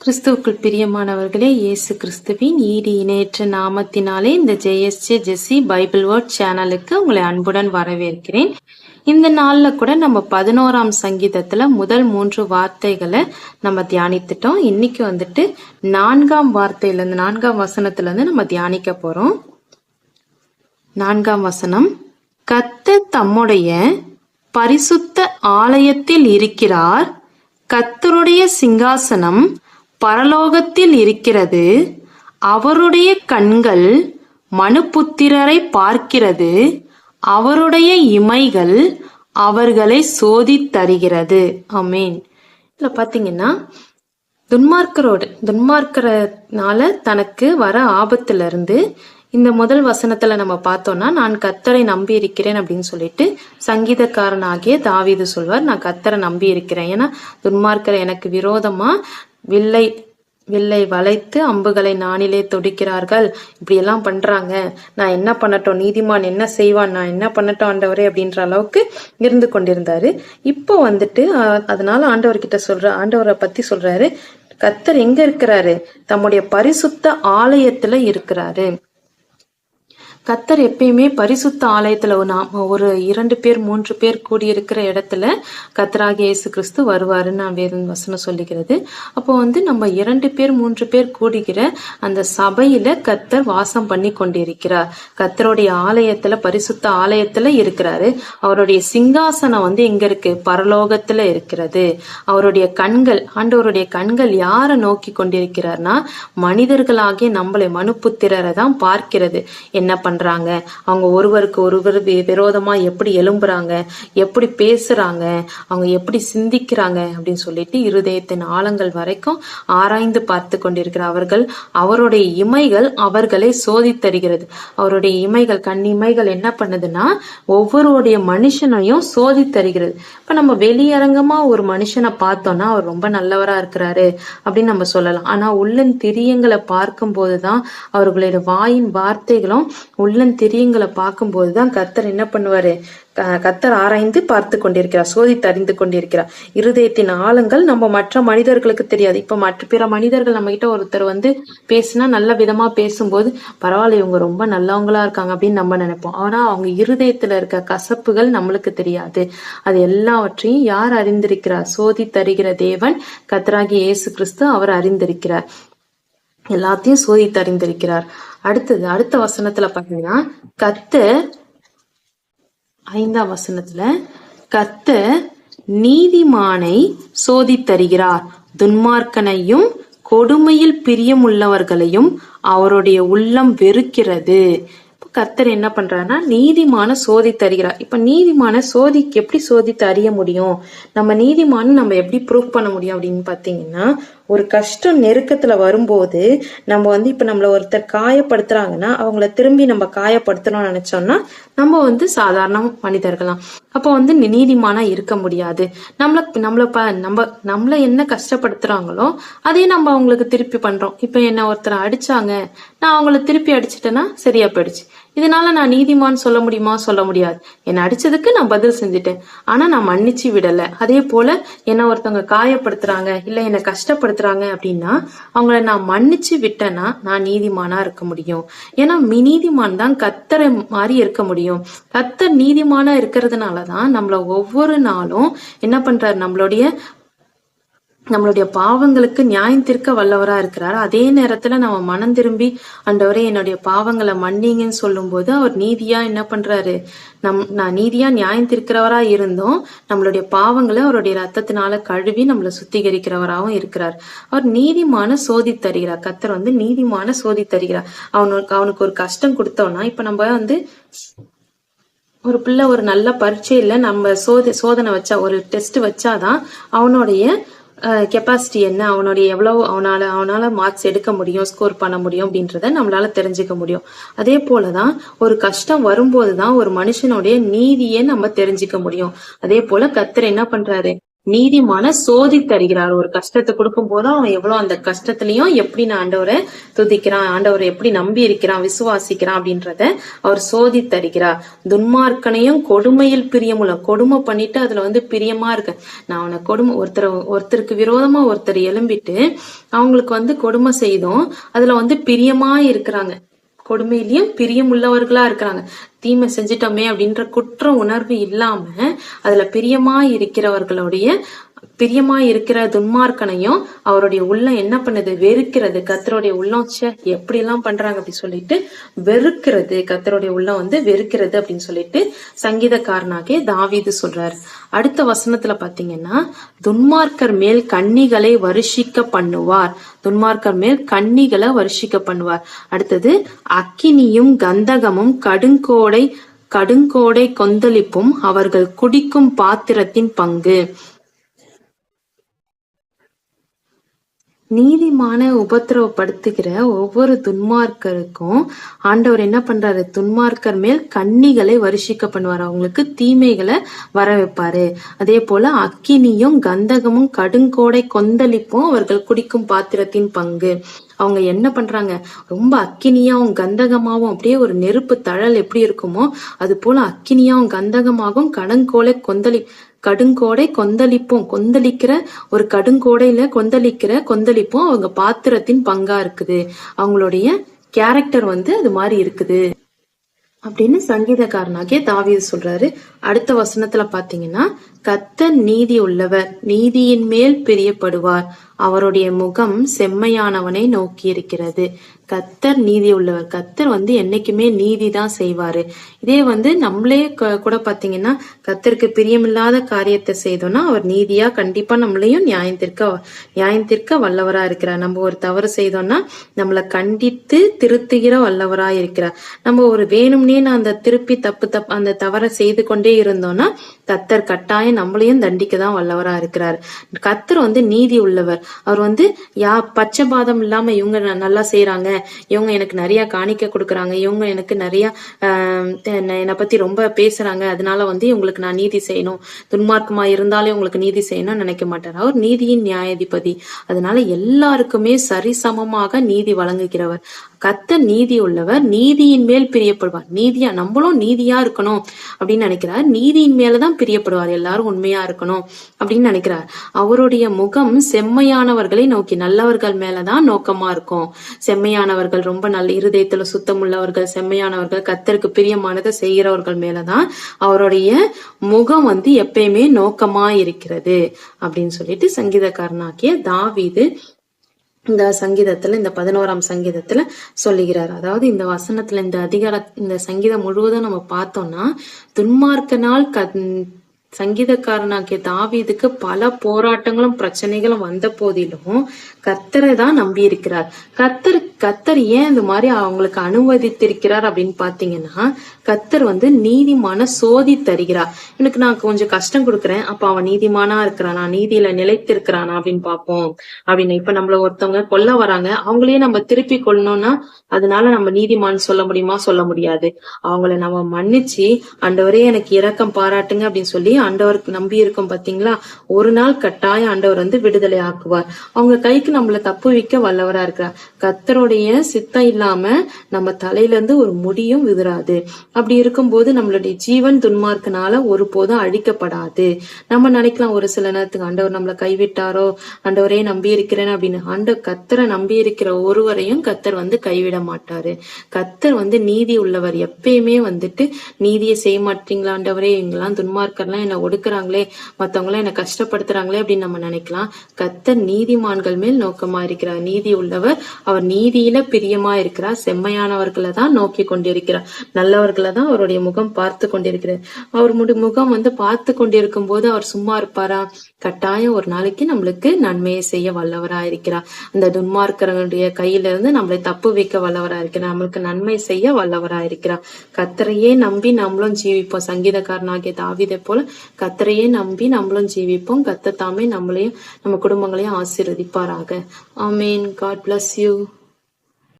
கிறிஸ்துவுக்குள் பிரியமானவர்களே இயேசு கிறிஸ்துவின் ஈடு இணையற்ற நாமத்தினாலே இந்த ஜேஎஸ்ஜே ஜெஸ்ஸி பைபிள் வேர்ட் சேனலுக்கு உங்களை அன்புடன் வரவேற்கிறேன். இந்த நாள்ல கூட நம்ம பதினோராம் சங்கீதத்துல முதல் மூன்று வார்த்தைகளை நம்ம தியானித்துட்டோம். இன்னைக்கு வந்துட்டு நான்காம் வார்த்தையிலேருந்து நான்காம் வசனத்துல இருந்து நம்ம தியானிக்க போறோம். நான்காம் வசனம் கத்த தம்முடைய பரிசுத்த ஆலயத்தில் இருக்கிறார். கத்தருடைய சிங்காசனம் பரலோகத்தில் இருக்கிறது. அவருடைய கண்கள் மனுபுத்திரரை பார்க்கிறது. அவருடைய இமைகள் அவர்களை சோதி தருகிறது. அமீன் இதுல பாத்தீங்கன்னா துன்மார்க்கரோடு துன்மார்க்கரனால தனக்கு வர ஆபத்துல இருந்து இந்த முதல் வசனத்துல நம்ம பார்த்தோம்னா நான் கத்தரை நம்பி இருக்கிறேன் அப்படின்னு சொல்லிட்டு சங்கீதக்காரனாகிய தாவீது சொல்வார் நான் கத்தரை நம்பி இருக்கிறேன் ஏன்னா துன்மார்க்கரை எனக்கு விரோதமா வில்லை வில்லை வளைத்து அம்புகளை நானிலே தொடுக்கிறார்கள். இப்படியெல்லாம் பண்றாங்க. நான் என்ன பண்ணட்டும்? நீதிமான் என்ன செய்வான்? நான் என்ன பண்ணட்டும் ஆண்டவரே அப்படின்ற அளவுக்கு இருந்து கொண்டிருந்தாரு. இப்போ வந்துட்டு அதனால ஆண்டவர்கிட்ட சொல்ற ஆண்டவரை பத்தி சொல்றாரு. கத்தர் எங்க இருக்கிறாரு? தம்முடைய பரிசுத்த ஆலயத்துல இருக்கிறாரு. கத்தர் எப்பயுமே பரிசுத்த ஆலயத்துல ஒரு ஒரு இரண்டு பேர் மூன்று பேர் கூடியிருக்கிற இடத்துல கத்தராகிய இயேசு கிறிஸ்து வருவாருன்னு நான் வசனம் சொல்லுகிறது. அப்போ வந்து நம்ம இரண்டு பேர் மூன்று பேர் கூடுகிற அந்த சபையில கத்தர் வாசம் பண்ணி கொண்டிருக்கிறார். கத்தருடைய ஆலயத்துல பரிசுத்த ஆலயத்துல இருக்கிறாரு. அவருடைய சிங்காசனம் வந்து எங்க இருக்கு? பரலோகத்துல இருக்கிறது. அவருடைய கண்கள் ஆண்டவருடைய கண்கள் யாரை நோக்கி கொண்டிருக்கிறார்னா மனிதர்களாகிய நம்மளை மனுப்புத்திரரை தான் பார்க்கிறது. என்ன பண்ணுறாங்க அவங்க ஒருவருக்கு ஒருவர் விரோதமாக விரோதமா எப்படி எழும்புறாங்க எப்படி பேசுறாங்க அவங்க எப்படி சிந்திக்கிறாங்க அப்படின்னு சொல்லிட்டு இருதயத்தின் ஆழங்கள் வரைக்கும் ஆராய்ந்து பார்த்து கொண்டிருக்கிற அவர்கள் அவருடைய இமைகள் அவர்களை சோதித்தருகிறது அவருடைய இமைகள் கண் இமைகள் என்ன பண்ணுதுன்னா ஒவ்வொருடைய மனுஷனையும் சோதித்தருகிறது இப்ப நம்ம வெளியரங்கமா ஒரு மனுஷனை பார்த்தோம்னா அவர் ரொம்ப நல்லவரா இருக்கிறாரு அப்படின்னு நம்ம சொல்லலாம். ஆனா உள்ளன் திரியங்களை பார்க்கும் போதுதான் அவர்களுடைய வாயின் வார்த்தைகளும் உள்ளன் திரியங்களை பார்க்கும் போதுதான் கர்த்தர் என்ன பண்ணுவாரு? கத்தர் கர்த்தர் ஆராய்ந்து பார்த்து கொண்டிருக்கிறார் சோதித்து அறிந்து கொண்டிருக்கிறார். இருதயத்தின் ஆழங்கள் நம்ம மற்ற மனிதர்களுக்கு தெரியாது. இப்ப மற்ற பிற மனிதர்கள் நம்ம கிட்ட ஒருத்தர் வந்து பேசினா நல்ல விதமா பேசும்போது பரவாயில்ல இவங்க ரொம்ப நல்லவங்களா இருக்காங்க அப்படின்னு நம்ம நினைப்போம். ஆனா அவங்க இருதயத்துல இருக்க கசப்புகள் நம்மளுக்கு தெரியாது. அது எல்லாவற்றையும் யார் அறிந்திருக்கிறார்? சோதி தருகிற தேவன் கத்தராகி இயேசு கிறிஸ்து அவர் அறிந்திருக்கிறார். எல்லாத்தையும் சோதித்து அறிந்திருக்கிறார் அடுத்தது அடுத்த வசனத்துல பாத்தீங்கன்னா கத்தர் ஐந்தாம் வசனத்துல கர்த்தர் நீதிமானை சோதித்தருகிறார் துன்மார்க்கனையும் கொடுமையில் பிரியமுள்ளவர்களையும் அவருடைய உள்ளம் வெறுக்கிறது. இப்ப கர்த்தர் என்ன பண்றாருன்னா நீதிமான சோதித்தருகிறார் இப்ப நீதிமான சோதிக்கு எப்படி சோதித்து அறிய முடியும்? நம்ம நீதிமான நம்ம எப்படி ப்ரூவ் பண்ண முடியும் அப்படின்னு பாத்தீங்கன்னா ஒரு கஷ்டம் நெருக்கத்துல வரும்போது நம்ம வந்து இப்ப நம்மள ஒருத்தர் காயப்படுத்துறாங்கன்னா அவங்கள திரும்பி நம்ம காயப்படுத்தணும்னு நினைச்சோம்னா நம்ம வந்து சாதாரண மனிதர்களாம் அப்போ வந்து நீதிமானா இருக்க முடியாது. நம்மள நம்மள ப நம்ம நம்மள என்ன கஷ்டப்படுத்துறாங்களோ அதே நம்ம அவங்களுக்கு திருப்பி பண்றோம். இப்ப என்ன ஒருத்தரை அடிச்சாங்க நான் அவங்கள திருப்பி அடிச்சிட்டேன்னா சரியா போயிடுச்சு. இதனால நான் நீதிமான் சொல்ல முடியுமா? சொல்ல முடியாது. என்னை அடிச்சதுக்கு நான் பதில் செஞ்சுட்டேன். ஆனா நான் மன்னிச்சு விடல. அதே போல என்ன ஒருத்தவங்க காயப்படுத்துறாங்க இல்ல என்னை கஷ்டப்படுத்துறாங்க அப்படின்னா அவங்கள நான் மன்னிச்சு விட்டேன்னா நான் நீதிமானா இருக்க முடியும். ஏன்னா மி- நீதிமான் தான் கத்தரை மாதிரி இருக்க முடியும். கத்தர் நீதிமானா இருக்கிறதுனாலதான் நம்மள ஒவ்வொரு நாளும் என்ன பண்றாரு? நம்மளுடைய நம்மளுடைய பாவங்களுக்கு நியாயம் தீர்க்க வல்லவரா இருக்கிறார். அதே நேரத்துல நம்ம மனம் திரும்பி அண்டவரே என்னுடைய பாவங்களை மன்னிங்கன்னு சொல்லும்போது அவர் நீதியா என்ன பண்றாரு? நம் நான் நீதியா நியாயம் தீர்க்கிறவரா இருந்தோம். நம்மளுடைய பாவங்களை அவருடைய ரத்தத்தினால கழுவி நம்மளை சுத்திகரிக்கிறவராகவும் இருக்கிறார். அவர் நீதிமான சோதி தருகிறார். கத்தர் வந்து நீதிமான சோதி தருகிறார். அவனுக்கு அவனுக்கு ஒரு கஷ்டம் கொடுத்தோம்னா இப்ப நம்ம வந்து ஒரு பிள்ளை ஒரு நல்ல பரீட்சையில நம்ம சோதி சோதனை வச்சா ஒரு டெஸ்ட் வச்சாதான் அவனுடைய கெப்பாசிட்டி என்ன? அவனுடைய எவ்வளவு அவனால அவனால மார்க்ஸ் எடுக்க முடியும் ஸ்கோர் பண்ண முடியும் அப்படின்றத நம்மளால தெரிஞ்சுக்க முடியும். அதே போலதான் ஒரு கஷ்டம் வரும்போதுதான் ஒரு மனுஷனுடைய நீதியை நம்ம தெரிஞ்சுக்க முடியும். அதே போல கத்தர் என்ன பண்றாரு? நீதிமான சோதி தருகிறார். ஒரு கஷ்டத்தை கொடுக்கும் போது அவன் எவ்வளவு அந்த கஷ்டத்திலையும் எப்படி நான் ஆண்டவரை துதிக்கிறான் ஆண்டவரை எப்படி நம்பி இருக்கிறான் விசுவாசிக்கிறான் அப்படின்றத அவர் சோதி தருகிறார். துன்மார்க்கனையும் கொடுமையில் பிரியமுள்ள கொடுமை பண்ணிட்டு அதுல வந்து பிரியமா இருக்க. நான் அவனை கொடுமை ஒருத்தர் ஒருத்தருக்கு விரோதமா ஒருத்தர் எழும்பிட்டு அவங்களுக்கு வந்து கொடுமை செய்தோம் அதுல வந்து பிரியமா இருக்கிறாங்க. கொடுமையிலயும் பிரியமுள்ளவர்களா இருக்கிறாங்க. தீமை செஞ்சிட்டோமே அப்படின்ற குற்ற உணர்வு இல்லாம அதுல பிரியமா இருக்கிறவர்களுடைய பிரியமா இருக்கிற துன்மார்க்கனையும் அவருடைய உள்ளம் என்ன பண்ணுது? வெறுக்கிறது. கத்தருடைய உள்ளம் எப்படி எல்லாம் பண்றாங்க அப்படின்னு சொல்லிட்டு வெறுக்கிறது. கத்தருடைய உள்ளம் வந்து வெறுக்கிறது அப்படின்னு சொல்லிட்டு சங்கீதக்காரனாகே தாவீது சொல்றாரு. அடுத்த வசனத்துல பாத்தீங்கன்னா துன்மார்க்கர் மேல் கன்னிகளை வருஷிக்க பண்ணுவார். துன்மார்க்கர் மேல் கன்னிகளை வருஷிக்க பண்ணுவார். அடுத்தது அக்கினியும் கந்தகமும் கடுங்கோடை கடுங்கோடை கொந்தளிப்பும் அவர்கள் குடிக்கும் பாத்திரத்தின் பங்கு. நீதிமான உபத்திரவப்படுத்துகிற ஒவ்வொரு துன்மார்க்கருக்கும் ஆண்டவர் என்ன பண்றாரு? துன்மார்க்கர் மேல் கன்னிகளை வருஷிக்க பண்ணுவார். அவங்களுக்கு தீமைகளை வர வைப்பாரு அதே போல அக்கினியும் கந்தகமும் கடுங்கோடை கொந்தளிப்பும் அவர்கள் குடிக்கும் பாத்திரத்தின் பங்கு. அவங்க என்ன பண்றாங்க? ரொம்ப அக்கினியாவும் கந்தகமாவும் அப்படியே ஒரு நெருப்பு தழல் எப்படி இருக்குமோ அது போல அக்கினியாவும் கந்தகமாகவும் கடங்கோலை கொந்தளி கடுங்கோடை கொந்தளிப்போம். கொந்தளிக்கிற ஒரு கடுங்கோடையில கொந்தளிக்கிற கொந்தளிப்பும். அவங்க பாத்திரத்தின் பங்கா இருக்குது. அவங்களுடைய கேரக்டர் வந்து அது மாதிரி இருக்குது. அப்படின்னு சங்கீதக்காரனாகிய தாவிய சொல்றாரு. அடுத்த வசனத்துல பாத்தீங்கன்னா கத்தர் நீதி உள்ளவர் நீதியின் மேல் பிரியப்படுவார். அவருடைய முகம் செம்மையானவனை நோக்கி இருக்கிறது கத்தர் நீதி உள்ளவர் கத்தர் வந்து என்னைக்குமே நீதி தான் செய்வாரு. இதே வந்து நம்மளே கூட பாத்தீங்கன்னா கத்தருக்கு பிரியமில்லாத காரியத்தை செய்தோம்னா அவர் நீதியா கண்டிப்பா நம்மளையும் நியாயம் தீர்க்க நியாயம் தீர்க்க வல்லவரா இருக்கிறார். நம்ம ஒரு தவறு செய்தோம்னா நம்மளை கண்டித்து திருத்துகிற வல்லவரா இருக்கிறார். நம்ம ஒரு வேணும்னே நான் அந்த திருப்பி தப்பு தப்பு அந்த தவறை செய்து கொண்டே இருந்தோம்னா கத்தர் கட்டாயம் நம்மளையும் தண்டிக்க தான் வல்லவரா இருக்கிறார். கத்தர் வந்து நீதி உள்ளவர். அவர் வந்து யா பச்சைபாதம் இல்லாம இவங்க நல்லா செய்கிறாங்க இவங்க எனக்கு நிறைய காணிக்க கொடுக்குறாங்க. இவங்க எனக்கு நிறைய என்னை பற்றி பத்தி ரொம்ப பேசுறாங்க. அதனால வந்து இவங்களுக்கு நான் நீதி செய்யணும். துன்மார்க்கமா இருந்தாலே உங்களுக்கு நீதி செய்யணும்னு நினைக்க மாட்டார். அவர் நீதியின் நியாயாதிபதி. அதனால எல்லாருக்குமே சரிசமமாக நீதி வழங்குகிறவர். கத்த நீதி உள்ளவர். நீதியின் மேல் பிரியப்படுவார். நீதியா நம்மளும் நீதியா இருக்கணும் அப்படின்னு நினைக்கிறார். நீதியின் மேலதான் பிரியப்படுவார் எல்லாரும். உண்மையா இருக்கணும் அப்படின்னு நினைக்கிறார். அவருடைய முகம் செம்மையானவர்களை நோக்கி நல்லவர்கள் மேலதான் நோக்கமா இருக்கும். செம்மையானவர்கள் ரொம்ப நல்ல இருதயத்துல சுத்தம் உள்ளவர்கள் செம்மையானவர்கள் கத்தருக்கு பிரியமானதை செய்கிறவர்கள் மேலதான் அவருடைய முகம் வந்து எப்பயுமே நோக்கமா இருக்கிறது அப்படின்னு சொல்லிட்டு சங்கீதக்காரனாக்கிய தாவீது இந்த சங்கீதத்துல இந்த பதினோராம் சங்கீதத்துல சொல்லுகிறார். அதாவது இந்த வசனத்துல இந்த அதிகார இந்த சங்கீதம் முழுவதும் நம்ம பார்த்தோம்னா துன்மார்க்கனால் க சங்கீதக்காரனாகிய தாவீதுக்கு பல போராட்டங்களும் பிரச்சனைகளும் வந்த போதிலும் கர்த்தரை தான் நம்பி இருக்கிறார் கர்த்தர் கர்த்தர் ஏன் இந்த மாதிரி அவங்களுக்கு அனுமதித்திருக்கிறார் அப்படின்னு பாத்தீங்கன்னா கர்த்தர் வந்து நீதிமான சோதி தருகிறார். எனக்கு நான் கொஞ்சம் கஷ்டம் கொடுக்குறேன். அப்ப அவன் நீதிமானா இருக்கிறானா? நீதியில நிலைத்திருக்கிறானா அப்படின்னு பார்ப்போம். அப்படின்னு இப்ப நம்மள ஒருத்தவங்க கொல்ல வராங்க. அவங்களையே நம்ம திருப்பி கொள்ளணும்னா அதனால நம்ம நீதிமான் சொல்ல முடியுமா? சொல்ல முடியாது. அவங்கள நம்ம மன்னிச்சு ஆண்டவரே எனக்கு இரக்கம் பாராட்டுங்க அப்படின்னு சொல்லி ஆண்டவருக்கு நம்பி இருக்கோம் பாத்தீங்களா? ஒரு நாள் கட்டாய ஆண்டவர் வந்து விடுதலை ஆக்குவார். அவங்க கைக்கு நம்மள தப்பு வைக்க வல்லவரா இருக்கிறார். கத்தருடைய சித்தம் இல்லாம நம்ம தலையில இருந்து ஒரு முடியும் விதுராது. அப்படி இருக்கும்போது நம்மளுடைய ஜீவன் துன்மார்க்கனால ஒருபோதும் அழிக்கப்படாது. நம்ம நினைக்கலாம் ஒரு சில நேரத்துக்கு ஆண்டவர் நம்மளை கைவிட்டாரோ ஆண்டவரே நம்பி இருக்கிறேன் அப்படின்னு. ஆண்டவர் கத்தரை நம்பி இருக்கிற ஒருவரையும் கத்தர் வந்து கைவிட மாட்டாரு. கத்தர் வந்து நீதி உள்ளவர். எப்பயுமே வந்துட்டு நீதியை செய்ய மாட்டீங்களா ஆண்டவரே? இவங்கெல்லாம் துன்மார்க்கர்லாம் என்ன ஒடுக்குறாங்களே மத்தவங்களாம் என்ன கஷ்டப்படுத்துறாங்களே அப்படின்னு நம்ம நினைக்கலாம். கத்தர் நீதிமான்கள் மேல் நோக்கமா இருக்கிறார். நீதி உள்ளவர் அவர் நீதியில பிரியமா இருக்கிறார். செம்மையானவர்களை தான் நோக்கி கொண்டிருக்கிறார். நல்லவர்களை தான் அவருடைய முகம் பார்த்து கொண்டிருக்கிறார். அவர் முகம் வந்து பார்த்து கொண்டிருக்கும் போது அவர் சும்மா இருப்பாரா? கட்டாயம் ஒரு நாளைக்கு நம்மளுக்கு நன்மையை செய்ய வல்லவரா இருக்கிறார். அந்த துன்மார்க்கர்களுடைய கையில இருந்து நம்மளை தப்பு வைக்க வல்லவரா இருக்கிறார். நம்மளுக்கு நன்மை செய்ய வல்லவரா இருக்கிறார். கத்தரையே நம்பி நம்மளும் ஜீவிப்போம். சங்கீதக்காரனாகிய தாவிதை போல கத்தரையே நம்பி நம்மளும் ஜீவிப்போம். கத்த தாமே நம்மளையும் நம்ம குடும்பங்களையும் ஆசீர்வதிப்பாராக. ஆமேன். God bless you